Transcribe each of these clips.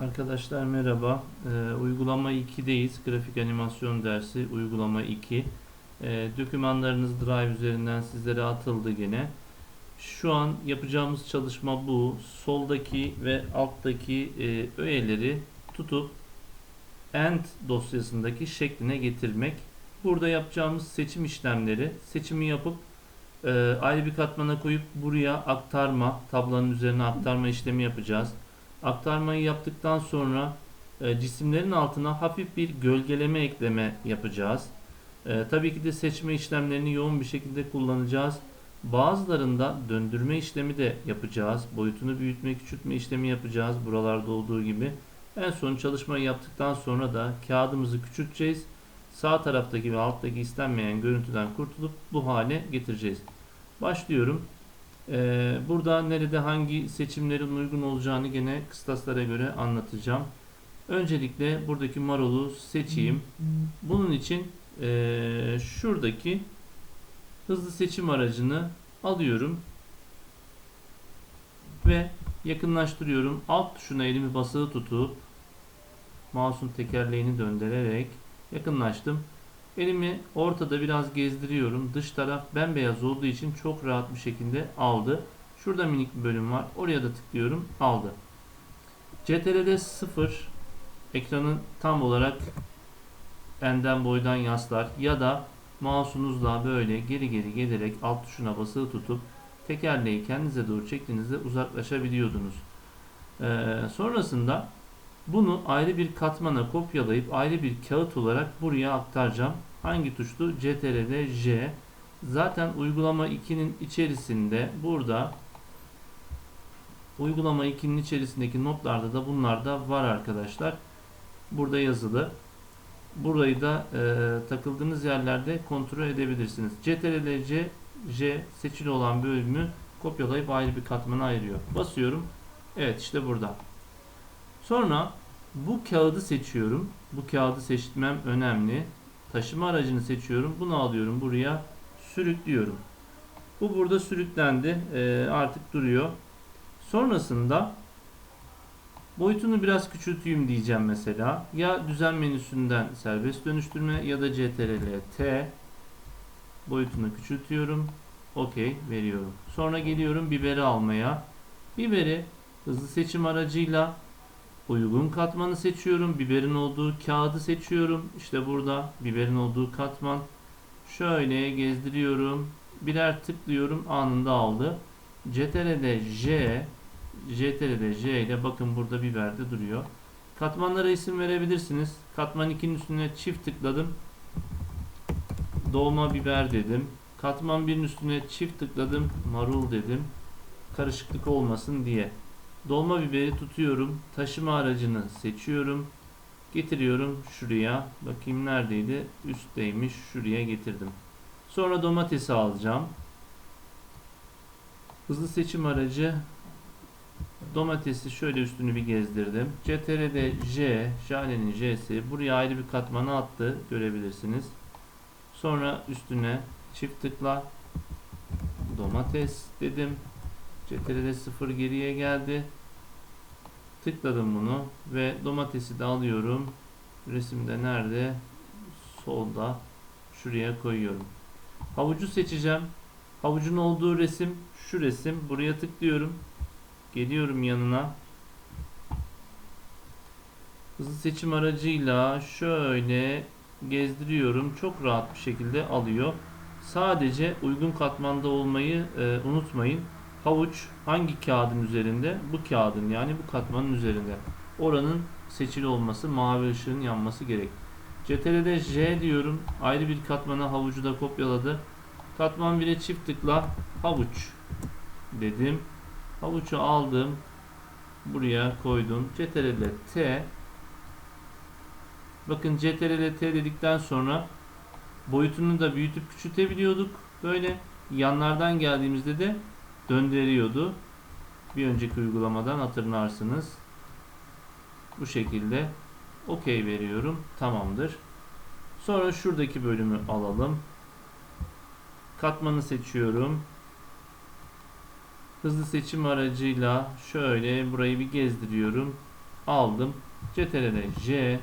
Arkadaşlar merhaba. Ee, uygulama 2'deyiz. Grafik animasyon dersi uygulama 2. Ee, dokümanlarınız Drive üzerinden sizlere atıldı gene. Şu an yapacağımız çalışma bu. Soldaki ve alttaki e, öğeleri tutup end dosyasındaki şekline getirmek. Burada yapacağımız seçim işlemleri seçimi yapıp e, ayrı bir katmana koyup buraya aktarma, tablonun üzerine aktarma işlemi yapacağız. Aktarmayı yaptıktan sonra e, cisimlerin altına hafif bir gölgeleme ekleme yapacağız. E, tabii ki de seçme işlemlerini yoğun bir şekilde kullanacağız. Bazılarında döndürme işlemi de yapacağız. Boyutunu büyütme, küçültme işlemi yapacağız. Buralarda olduğu gibi. En son çalışmayı yaptıktan sonra da kağıdımızı küçülteceğiz. Sağ taraftaki ve alttaki istenmeyen görüntüden kurtulup bu hale getireceğiz. Başlıyorum. Ee, burada nerede hangi seçimlerin uygun olacağını gene kıstaslara göre anlatacağım. Öncelikle buradaki marulu seçeyim. Bunun için ee, şuradaki hızlı seçim aracını alıyorum ve yakınlaştırıyorum. Alt tuşuna elimi basılı tutup mouse'un tekerleğini döndürerek yakınlaştım. Elimi ortada biraz gezdiriyorum. Dış taraf bembeyaz olduğu için çok rahat bir şekilde aldı. Şurada minik bir bölüm var. Oraya da tıklıyorum. Aldı. CTRL'de 0 ekranı tam olarak enden boydan yaslar ya da mouse'unuzla böyle geri geri gelerek alt tuşuna basılı tutup tekerleği kendinize doğru çektiğinizde uzaklaşabiliyordunuz. Ee, sonrasında bunu ayrı bir katmana kopyalayıp ayrı bir kağıt olarak buraya aktaracağım. Hangi tuştu? CTRL J. Zaten uygulama 2'nin içerisinde burada uygulama 2'nin içerisindeki notlarda da bunlar da var arkadaşlar. Burada yazılı. Burayı da e, takıldığınız yerlerde kontrol edebilirsiniz. CTRL J, J seçili olan bölümü kopyalayıp ayrı bir katmana ayırıyor. Basıyorum. Evet işte burada. Sonra bu kağıdı seçiyorum. Bu kağıdı seçmem önemli. Taşıma aracını seçiyorum. Bunu alıyorum buraya sürüklüyorum. Bu burada sürüklendi. Ee, artık duruyor. Sonrasında boyutunu biraz küçülteyim diyeceğim mesela. Ya düzen menüsünden serbest dönüştürme ya da CTRL T boyutunu küçültüyorum. OK veriyorum. Sonra geliyorum biberi almaya. Biberi hızlı seçim aracıyla uygun katmanı seçiyorum. Biberin olduğu kağıdı seçiyorum. İşte burada biberin olduğu katman. Şöyle gezdiriyorum. Birer tıklıyorum. Anında aldı. CTRL J CTRL J ile bakın burada biberde duruyor. Katmanlara isim verebilirsiniz. Katman 2'nin üstüne çift tıkladım. Dolma biber dedim. Katman 1'in üstüne çift tıkladım. Marul dedim. Karışıklık olmasın diye. Dolma biberi tutuyorum. Taşıma aracını seçiyorum. Getiriyorum şuraya. Bakayım neredeydi? Üstteymiş. Şuraya getirdim. Sonra domatesi alacağım. Hızlı seçim aracı domatesi şöyle üstünü bir gezdirdim. CTRL'de J, Jale'nin J'si buraya ayrı bir katmana attı. Görebilirsiniz. Sonra üstüne çift tıkla domates dedim. CTRL 0 geriye geldi. Tıkladım bunu ve domatesi de alıyorum. Resimde nerede? Solda. Şuraya koyuyorum. Havucu seçeceğim. Havucun olduğu resim şu resim. Buraya tıklıyorum. Geliyorum yanına. Hızlı seçim aracıyla şöyle gezdiriyorum. Çok rahat bir şekilde alıyor. Sadece uygun katmanda olmayı e, unutmayın. Havuç hangi kağıdın üzerinde? Bu kağıdın yani bu katmanın üzerinde. Oranın seçili olması, mavi ışığın yanması gerek. CTRL'de J diyorum. Ayrı bir katmana havucu da kopyaladı. Katman 1'e çift tıkla havuç dedim. Havucu aldım. Buraya koydum. CTRL T Bakın CTRL T dedikten sonra boyutunu da büyütüp küçültebiliyorduk. Böyle yanlardan geldiğimizde de döndürüyordu. Bir önceki uygulamadan hatırlarsınız. Bu şekilde OK veriyorum. Tamamdır. Sonra şuradaki bölümü alalım. Katmanı seçiyorum. Hızlı seçim aracıyla şöyle burayı bir gezdiriyorum. aldım. CTRL J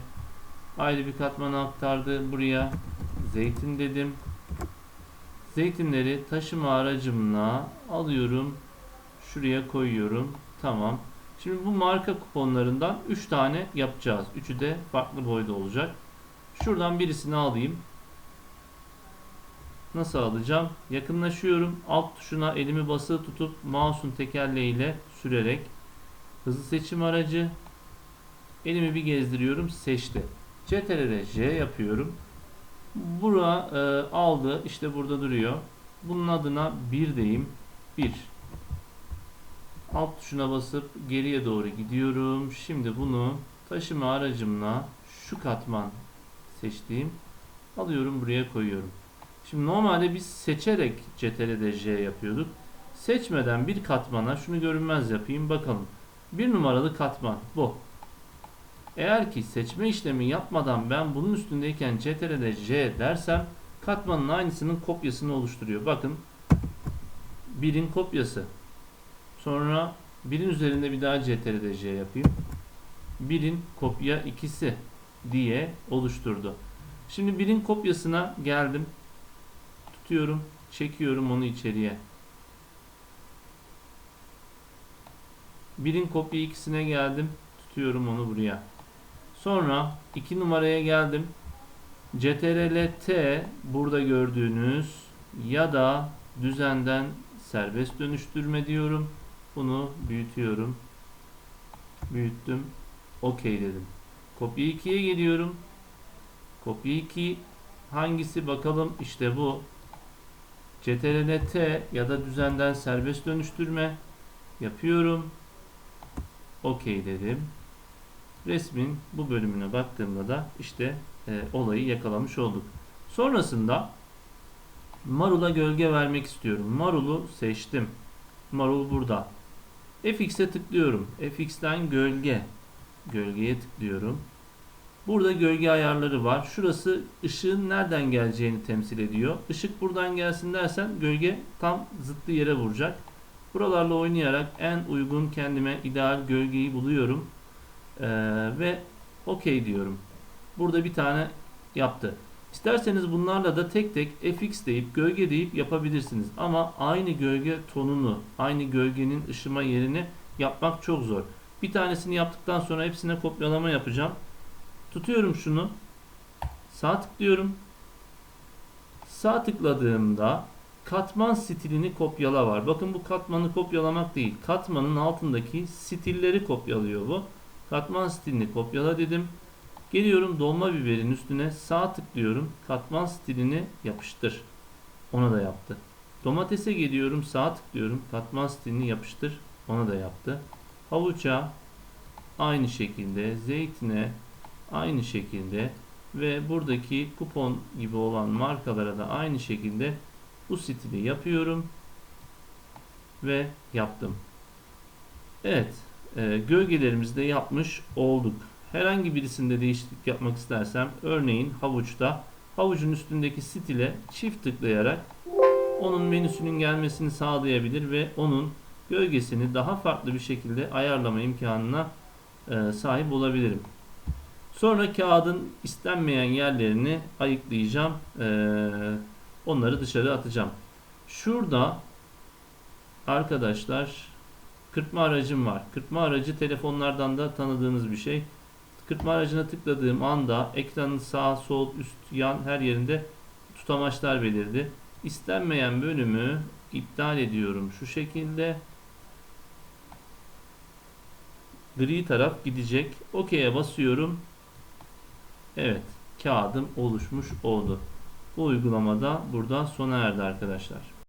ayrı bir katmana aktardı. Buraya zeytin dedim. Zeytinleri taşıma aracımla alıyorum. Şuraya koyuyorum. Tamam. Şimdi bu marka kuponlarından 3 tane yapacağız. Üçü de farklı boyda olacak. Şuradan birisini alayım. Nasıl alacağım? Yakınlaşıyorum. Alt tuşuna elimi basılı tutup mouse'un tekerleğiyle sürerek hızlı seçim aracı elimi bir gezdiriyorum. Seçti. CTRL J yapıyorum. Bura e, aldı. İşte burada duruyor. Bunun adına 1 deyim. 1. Alt tuşuna basıp geriye doğru gidiyorum. Şimdi bunu taşıma aracımla şu katman seçtiğim alıyorum buraya koyuyorum. Şimdi normalde biz seçerek CTRL J yapıyorduk. Seçmeden bir katmana şunu görünmez yapayım bakalım. Bir numaralı katman bu. Eğer ki seçme işlemi yapmadan ben bunun üstündeyken CTRL J dersem katmanın aynısının kopyasını oluşturuyor. Bakın birin kopyası. Sonra birin üzerinde bir daha CTRL J yapayım. Birin kopya ikisi diye oluşturdu. Şimdi birin kopyasına geldim. Tutuyorum, çekiyorum onu içeriye. Birin kopya ikisine geldim. Tutuyorum onu buraya. Sonra 2 numaraya geldim. CTRL T burada gördüğünüz ya da düzenden serbest dönüştürme diyorum. Bunu büyütüyorum. Büyüttüm. OK dedim. Kopya 2'ye geliyorum. Kopya 2 hangisi bakalım işte bu. CTRL T ya da düzenden serbest dönüştürme yapıyorum. OK dedim. Resmin bu bölümüne baktığımda da işte e, olayı yakalamış olduk. Sonrasında Marul'a gölge vermek istiyorum. Marul'u seçtim. Marul burada. FX'e tıklıyorum. FX'ten gölge. Gölgeye tıklıyorum. Burada gölge ayarları var. Şurası ışığın nereden geleceğini temsil ediyor. Işık buradan gelsin dersen gölge tam zıttı yere vuracak. Buralarla oynayarak en uygun kendime ideal gölgeyi buluyorum. Ee, ve OK diyorum. Burada bir tane yaptı. İsterseniz bunlarla da tek tek fx deyip gölge deyip yapabilirsiniz. Ama aynı gölge tonunu, aynı gölgenin ışıma yerini yapmak çok zor. Bir tanesini yaptıktan sonra hepsine kopyalama yapacağım. Tutuyorum şunu. Sağ tıklıyorum. Sağ tıkladığımda katman stilini kopyala var. Bakın bu katmanı kopyalamak değil. Katmanın altındaki stilleri kopyalıyor bu. Katman stilini kopyala dedim. Geliyorum dolma biberin üstüne sağ tıklıyorum. Katman stilini yapıştır. Ona da yaptı. Domatese geliyorum sağ tıklıyorum. Katman stilini yapıştır. Ona da yaptı. Havuça aynı şekilde. Zeytine aynı şekilde. Ve buradaki kupon gibi olan markalara da aynı şekilde bu stili yapıyorum. Ve yaptım. Evet. E, gölgelerimizi de yapmış olduk. Herhangi birisinde değişiklik yapmak istersem örneğin havuçta havucun üstündeki stile çift tıklayarak onun menüsünün gelmesini sağlayabilir ve onun gölgesini daha farklı bir şekilde ayarlama imkanına e, sahip olabilirim. Sonra kağıdın istenmeyen yerlerini ayıklayacağım. E, onları dışarı atacağım. Şurada arkadaşlar kırpma aracım var. Kırpma aracı telefonlardan da tanıdığınız bir şey. Kırpma aracına tıkladığım anda ekranın sağ, sol, üst, yan her yerinde tutamaçlar belirdi. İstenmeyen bölümü iptal ediyorum. Şu şekilde gri taraf gidecek. OK'ye basıyorum. Evet. Kağıdım oluşmuş oldu. Bu uygulamada burada sona erdi arkadaşlar.